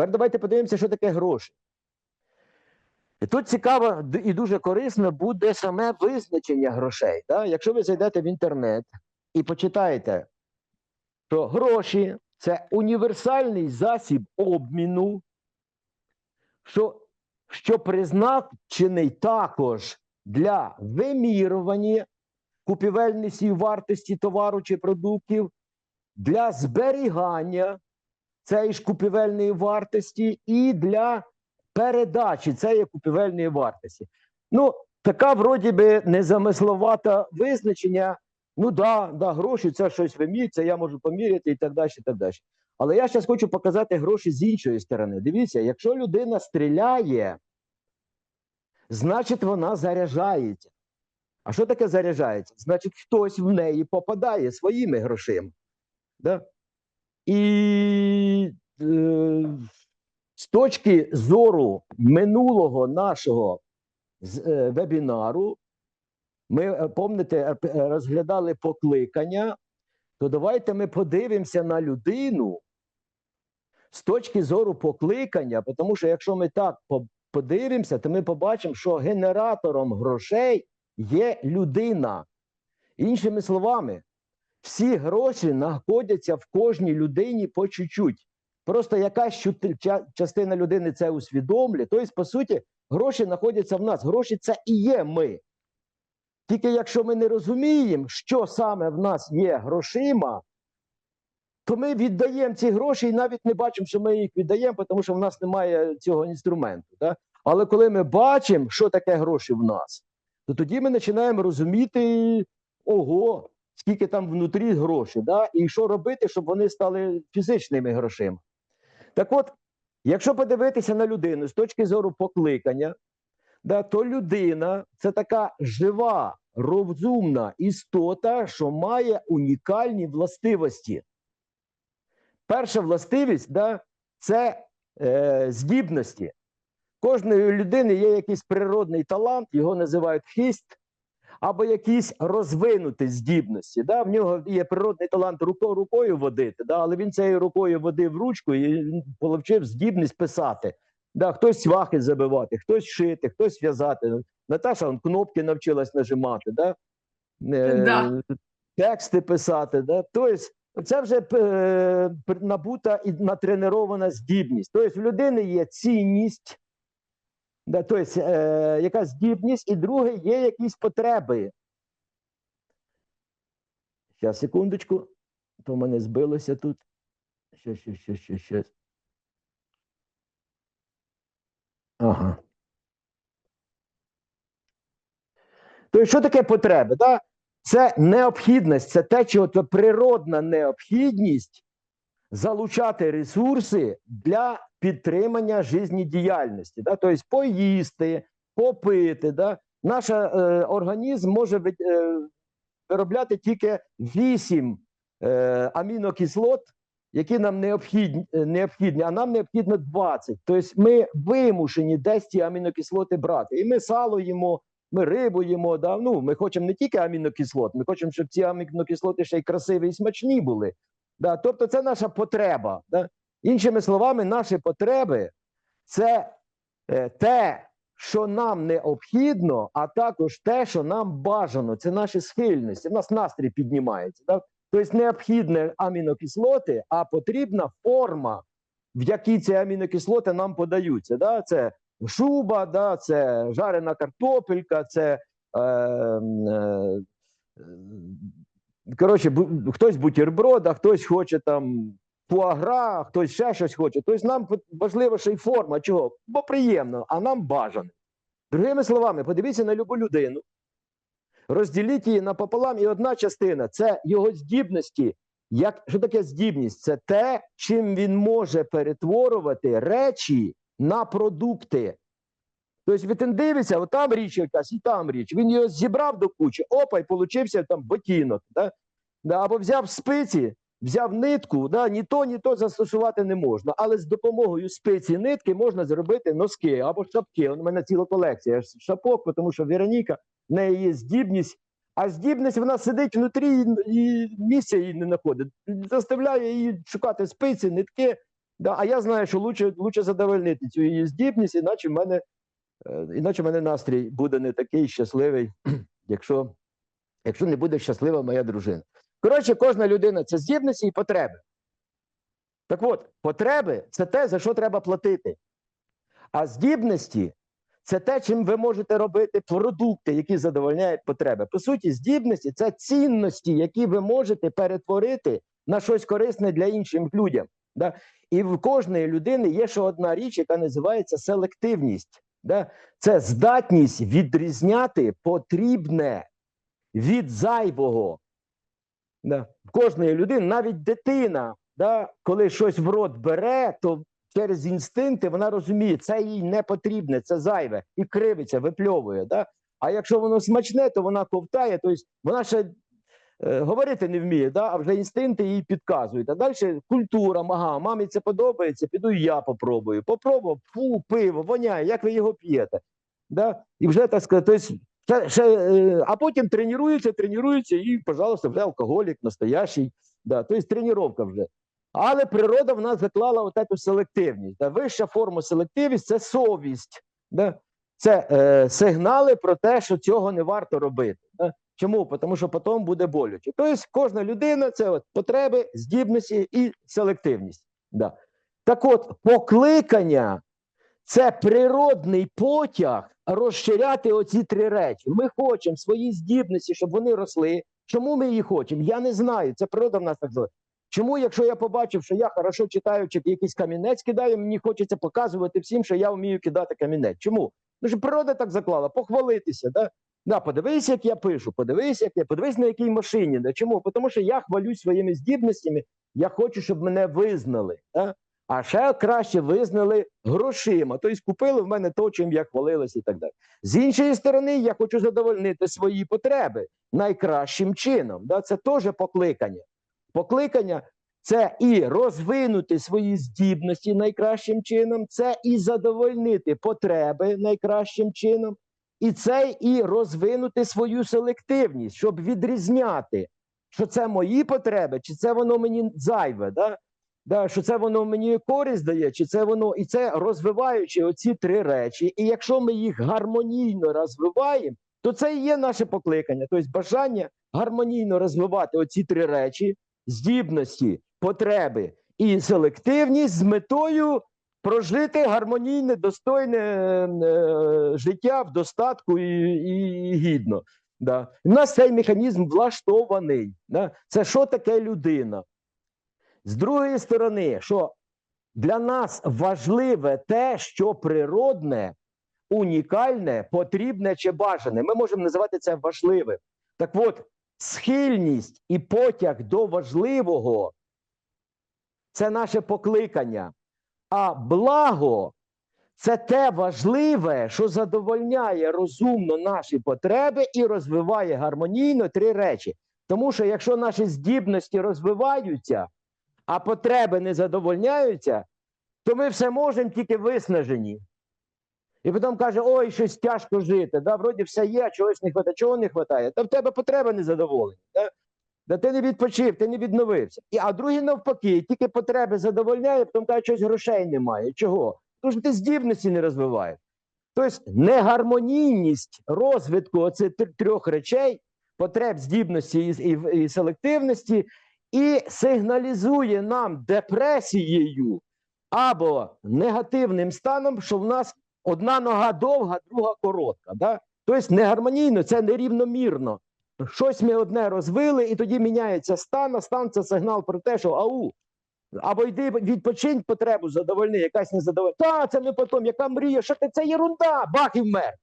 Тепер давайте подивимося, що таке гроші. І тут цікаво і дуже корисно буде саме визначення грошей. Да? Якщо ви зайдете в інтернет і почитаєте, що гроші це універсальний засіб обміну, що, що призначений також для вимірювання купівельності і вартості товару чи продуктів, для зберігання цієї ж купівельної вартості і для передачі цієї купівельної вартості. Ну, така вроді би незамисловата визначення. Ну да, да, гроші це щось вимірює, я можу поміряти і так далі. І так далі. Але я зараз хочу показати гроші з іншої сторони. Дивіться, якщо людина стріляє, значить вона заряджається. А що таке заряджається? Значить, хтось в неї попадає своїми грошима. Да? І з точки зору минулого нашого е, вебінару, ми, е, помните, е, розглядали покликання, то давайте ми подивимося на людину з точки зору покликання, тому що якщо ми так подивимося, то ми побачимо, що генератором грошей є людина. Іншими словами, всі гроші знаходяться в кожній людині по чуть-чуть. Просто якась частина людини це усвідомлює. Тобто, по суті, гроші знаходяться в нас. Гроші це і є ми. Тільки якщо ми не розуміємо, що саме в нас є грошима, то ми віддаємо ці гроші і навіть не бачимо, що ми їх віддаємо, тому що в нас немає цього інструменту. Да? Але коли ми бачимо, що таке гроші в нас, то тоді ми починаємо розуміти, ого, скільки там внутрі грошей, да? і що робити, щоб вони стали фізичними грошима. Так от, якщо подивитися на людину з точки зору покликання, да, то людина це така жива, розумна істота, що має унікальні властивості. Перша властивість да, це е, здібності. Кожної людини є якийсь природний талант, його називають хист, або якісь розвинуті здібності. Да? В нього є природний талант руко, рукою водити, да? але він цією рукою водив ручку і отримав здібність писати. Да? Хтось свахи забивати, хтось шити, хтось в'язати. Наташа он, кнопки навчилась нажимати, да? Е, Да. тексти писати. Да? Тобто, це вже е, набута і натренована здібність. Тобто, в людини є цінність, тобто, е, якась здібність, і друге, є якісь потреби. Зараз, секундочку, то в мене збилося тут. Що, що, що, що, що. Ага. Тобто, що таке потреби? Да? Це необхідність, це те, що це природна необхідність залучати ресурси для підтримання життєдіяльності. Да? Тобто поїсти, попити. Да? Наш е, організм може е, виробляти тільки 8 е, амінокислот, які нам необхідні, е, необхідні, а нам необхідно 20. Тобто ми вимушені десь ці амінокислоти брати. І ми сало їмо, ми рибу їмо. Да? Ну, ми хочемо не тільки амінокислот, ми хочемо, щоб ці амінокислоти ще й красиві і смачні були. Да? Тобто це наша потреба. Да? Іншими словами, наші потреби це е, те, що нам необхідно, а також те, що нам бажано. Це наші схильності. У нас настрій піднімається. Да? Тобто необхідні амінокислоти, а потрібна форма, в якій ці амінокислоти нам подаються. Да? Це шуба, да? це жарена картопелька, це. Е, е, е, Коротше, хтось бутерброд, а хтось хоче там фуагра, хтось ще щось хоче. Тобто нам важлива ще й форма. Чого? Бо приємно, а нам бажано. Другими словами, подивіться на любу людину, розділіть її напополам, і одна частина це його здібності. Як, що таке здібність? Це те, чим він може перетворювати речі на продукти. Тобто він дивиться, от там річ якась, і там річ. Він його зібрав до кучі, опа, і получився там ботинок. Да? Або взяв спиці, взяв нитку, да, ні то, ні то застосувати не можна. Але з допомогою спиці нитки можна зробити носки або шапки. У мене ціла колекція шапок, тому що Вероніка, в неї є здібність, а здібність вона сидить внутрі і- місця її не знаходить. Заставляє її шукати спиці, нитки. Да, а я знаю, що лучше задовольнити цю її здібність, іначе в мене, іначе в мене настрій буде не такий щасливий, якщо, якщо не буде щаслива моя дружина. Коротше, кожна людина це здібності і потреби. Так от, потреби це те, за що треба платити. А здібності це те, чим ви можете робити продукти, які задовольняють потреби. По суті, здібності це цінності, які ви можете перетворити на щось корисне для інших людям. Да? І в кожної людини є ще одна річ, яка називається селективність. Да? Це здатність відрізняти потрібне від зайвого. Да? Кожної людини, навіть дитина, да, коли щось в рот бере, то через інстинкти вона розуміє, це їй не потрібне, це зайве, і кривиться, випльовує. Да? А якщо воно смачне, то вона ковтає, тобто вона ще говорити не вміє, да? а вже інстинкти їй підказують. А далі культура, ага, мамі це подобається, піду і я попробую. Попробував, фу, пиво, воняє, як ви його п'єте. Да? І вже так сказати, ще, ще, е, а потім тренуються, тренуються, і, пожалуйста, вже алкоголік, настоящий. Да? Тобто тренування вже. Але природа в нас заклала от селективність. Да? Вища форма селективність це совість. Да? Це е, сигнали про те, що цього не варто робити. Да? Чому? Тому що потім буде боляче. Тобто кожна людина це от потреби, здібності і селективність. Да. Так от, покликання це природний потяг розширяти оці три речі. Ми хочемо свої здібності, щоб вони росли. Чому ми їх хочемо? Я не знаю. Це природа в нас так зробила. Чому, якщо я побачив, що я хорошо читаю, чи якийсь камінець кидаю, мені хочеться показувати всім, що я вмію кидати камінець. Чому? Ну природа так заклала, похвалитися. Да? Да, подивись, як я пишу, подивись, як я, подивись на якій машині. Чому? Тому що я хвалюсь своїми здібностями, я хочу, щоб мене визнали. Да? А ще краще визнали грошима. Тобто купили в мене то, чим я хвалилася і так далі. З іншої сторони, я хочу задовольнити свої потреби найкращим чином. Да? Це теж покликання. Покликання це і розвинути свої здібності найкращим чином, це і задовольнити потреби найкращим чином, і це і розвинути свою селективність, щоб відрізняти, що це мої потреби, чи це воно мені зайве, да? Да, що це воно мені користь дає, чи це воно, і це розвиваючи оці три речі. І якщо ми їх гармонійно розвиваємо, то це і є наше покликання, тобто бажання гармонійно розвивати оці три речі здібності, потреби і селективність з метою прожити гармонійне, достойне е, життя в достатку і, і, і гідно. Да. У нас цей механізм влаштований. Да. Це що таке людина? З другої сторони, що для нас важливе те, що природне, унікальне, потрібне чи бажане. Ми можемо називати це важливим. Так от, схильність і потяг до важливого це наше покликання. А благо це те важливе, що задовольняє розумно наші потреби і розвиває гармонійно три речі. Тому що якщо наші здібності розвиваються, а потреби не задовольняються, то ми все можемо тільки виснажені. І потім каже, ой, щось тяжко жити. Да, Вроді все є, чогось не вистачає. Чого не вистачає? Та в тебе потреба не задоволені. Да? Да ти не відпочив, ти не відновився. І, а другі навпаки, тільки потреби задовольняє, потім каже, щось грошей немає. Чого? Тому що ти здібності не розвиваєш. Тобто негармонійність розвитку оцих трьох речей, потреб здібності і, і, і селективності, і сигналізує нам депресією або негативним станом, що в нас одна нога довга, друга коротка. Да? Тобто негармонійно, це нерівномірно. Щось ми одне розвили, і тоді міняється стан, а стан це сигнал про те, що ау. Або йди відпочинь потребу, задовольни, якась не задовольни. Та, це ми потім, яка мрія, що ти це єрунда, бах і вмер.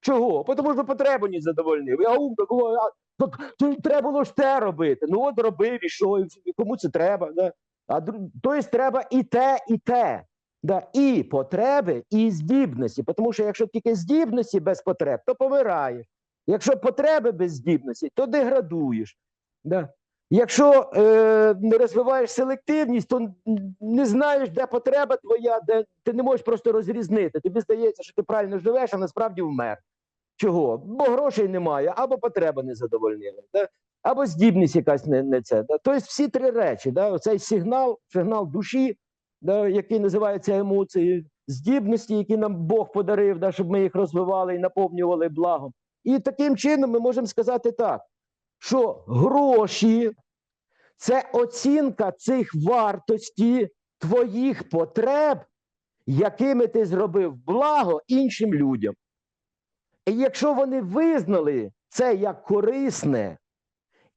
Чого? Тому що потребу не задовольнив. Ау, такого, так, треба було ж те робити. Ну от робив і що, і кому це треба. Да? А тобто треба і те, і те. Да, і потреби, і здібності. Тому що якщо тільки здібності без потреб, то помираєш. Якщо потреби без здібності, то деградуєш. Да. Якщо е, не розвиваєш селективність, то не знаєш, де потреба твоя, де ти не можеш просто розрізнити. Тобі здається, що ти правильно живеш, а насправді вмер. Чого? Бо грошей немає, або потреба не задовольнила. Да? або здібність якась не, не це. Да? Тобто всі три речі, да? оцей сигнал, сигнал душі, да? який називається емоції, здібності, які нам Бог подарив, да? щоб ми їх розвивали і наповнювали благом. І таким чином ми можемо сказати так, що гроші це оцінка цих вартості твоїх потреб, якими ти зробив благо іншим людям. І якщо вони визнали це як корисне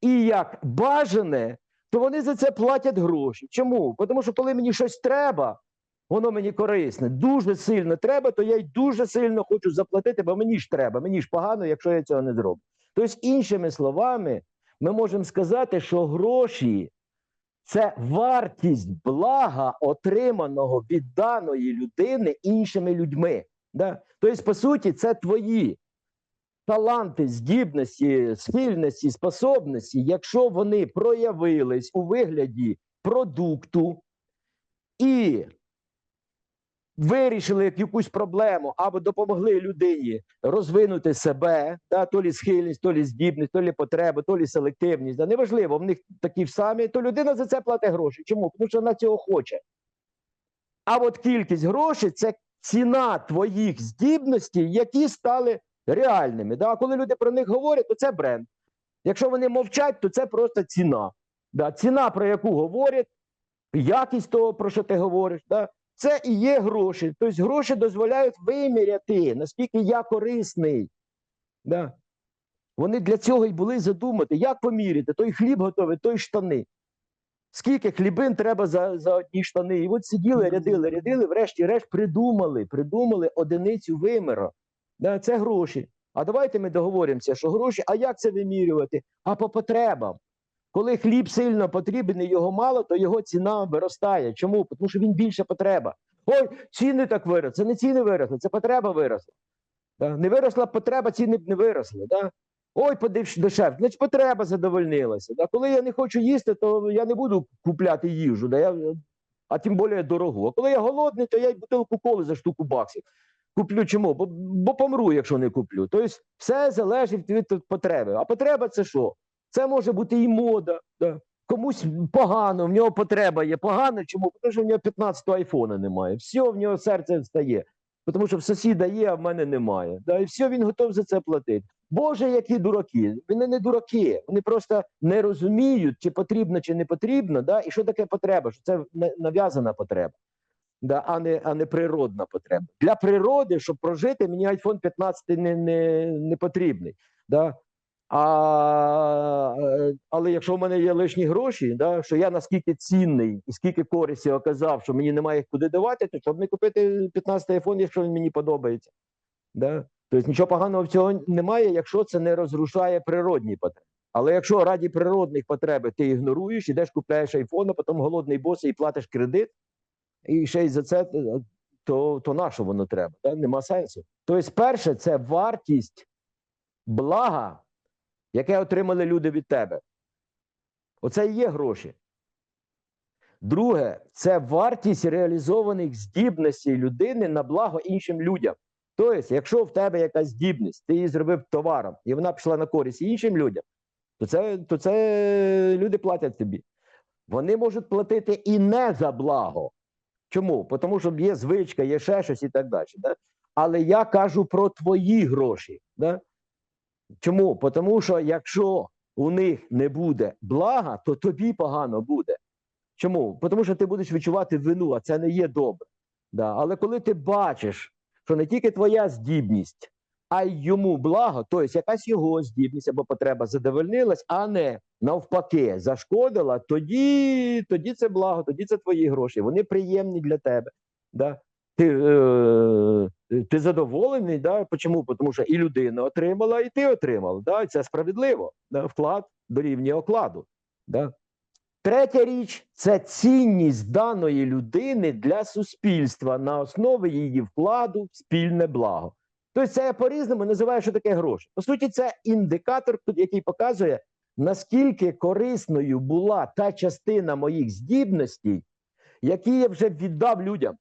і як бажане, то вони за це платять гроші. Чому? Тому що коли мені щось треба, воно мені корисне, дуже сильно треба, то я й дуже сильно хочу заплатити, бо мені ж треба, мені ж погано, якщо я цього не зроблю. Тобто, іншими словами, ми можемо сказати, що гроші це вартість блага, отриманого від даної людини іншими людьми. Да? Тобто, по суті, це твої таланти, здібності, схильності, способності, якщо вони проявились у вигляді продукту і вирішили якусь проблему або допомогли людині розвинути себе, да, то лі схильність, то лі здібність, то лі потреба, то лі селективність. Да, неважливо, в них такі самі, то людина за це платить гроші. Чому? Тому що вона цього хоче. А от кількість грошей це ціна твоїх здібностей, які стали реальними. Да? А коли люди про них говорять, то це бренд. Якщо вони мовчать, то це просто ціна. Да? Ціна, про яку говорять, якість того, про що ти говориш, да? Це і є гроші. Тобто гроші дозволяють виміряти, наскільки я корисний. Да? Вони для цього і були задумати, як поміряти, той хліб готовий, той штани. Скільки хлібин треба за, за одні штани. І от сиділи, рядили, рядили, врешті-решт придумали, придумали одиницю виміру. Да, це гроші. А давайте ми договоримося, що гроші, а як це вимірювати? А по потребам. Коли хліб сильно потрібен і його мало, то його ціна виростає. Чому? Тому що він більше потреба. Ой, ціни так виросли. Це не ціни виросли, це потреба виросла. Не виросла потреба, ціни б не виросли. Да? Ой, подивш дешев, значить потреба задовольнилася. Да? Коли я не хочу їсти, то я не буду купляти їжу, да? я, а тим більше дорогу. А коли я голодний, то я й бутилку коли за штуку баксів. Куплю чому? Бо, бо помру, якщо не куплю. Тобто все залежить від потреби. А потреба це що? Це може бути і мода. Да? Комусь погано, в нього потреба є. Погано чому? Тому що в нього 15-го айфона немає. Все, в нього серце встає. Тому що в сусіда є, а в мене немає. Да? І все, він готов за це платити. Боже, які дураки. Вони не дураки, вони просто не розуміють, чи потрібно, чи не потрібно. Да? І що таке потреба? Що це нав'язана потреба да, а, не, а не природна потреба. Для природи, щоб прожити, мені iPhone 15 не, не, не потрібний. Да? А, е, але якщо в мене є лишні гроші, да, що я наскільки цінний і скільки користі оказав, що мені немає їх куди давати, то щоб не купити 15 iPhone, якщо він мені подобається. Да? Тобто нічого поганого в цього немає, якщо це не розрушає природні потреби. Але якщо раді природних потреб ти ігноруєш, ідеш купляєш айфон, а потім голодний бос і платиш кредит, і ще й за це, е, то, то на що воно треба? Да? Нема сенсу. Тобто, перше, це вартість блага, яке отримали люди від тебе. Оце і є гроші. Друге, це вартість реалізованих здібностей людини на благо іншим людям. Тобто, якщо в тебе якась здібність, ти її зробив товаром, і вона пішла на користь іншим людям, то це, то це люди платять тобі. Вони можуть платити і не за благо. Чому? Тому що є звичка, є ще щось і так далі. Да? Але я кажу про твої гроші. Да? Чому? Тому що якщо у них не буде блага, то тобі погано буде. Чому? Тому що ти будеш відчувати вину, а це не є добре. Да? Але коли ти бачиш, що не тільки твоя здібність, а й йому благо, тобто якась його здібність або потреба задовольнилась, а не навпаки зашкодила, тоді, тоді це благо, тоді це твої гроші. Вони приємні для тебе. Да? Ти, е, ти задоволений, да? Чому? Тому що і людина отримала, і ти отримав. Да? Це справедливо. Да? Вклад дорівнює окладу. Да? Третя річ це цінність даної людини для суспільства на основі її вкладу в спільне благо. Тобто, це я по-різному називаю, що таке гроші. По суті, це індикатор, який показує, наскільки корисною була та частина моїх здібностей, які я вже віддав людям.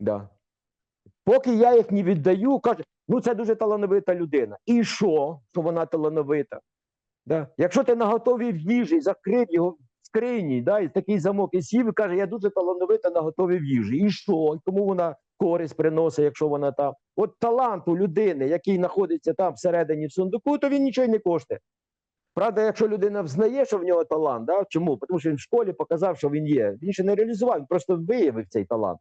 Да. Поки я їх не віддаю, кажуть, ну це дуже талановита людина. І що, що вона талановита? Да? Якщо ти наготові в їжі, закрив його в скрині, да, і такий замок і сів і каже, я дуже талановита на готові в їжі. І що? І Кому вона користь приносить, якщо вона там? От талант у людини, який знаходиться там всередині в сундуку, то він нічого не коштує. Правда, якщо людина взнає, що в нього талант, да? чому? Тому що він в школі показав, що він є. Він ще не реалізував, він просто виявив цей талант.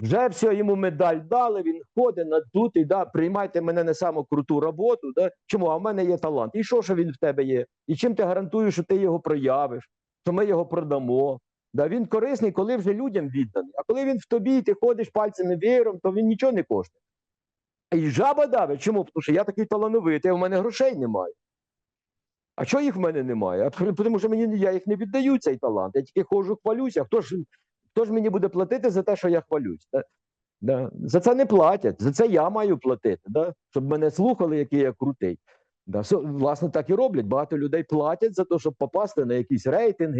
Вже все, йому медаль дали, він ходить надутий, да, приймайте мене на саму круту роботу. Да? Чому? А в мене є талант. І що, що він в тебе є? І чим ти гарантуєш, що ти його проявиш, що ми його продамо? Да? Він корисний, коли вже людям відданий. А коли він в тобі, і ти ходиш пальцями веєром, то він нічого не коштує. І жаба давить. Чому? Тому що я такий талановитий, а в мене грошей немає. А чого їх в мене немає? А тому що мені я їх не віддаю цей талант. Я тільки ходжу, хвалюся. Хто ж, хто ж мені буде платити за те, що я хвалюсь? Да? Да. За це не платять. За це я маю платити, да? щоб мене слухали, який я крутий. Да. Власне, так і роблять. Багато людей платять за те, щоб попасти на якісь рейтинги.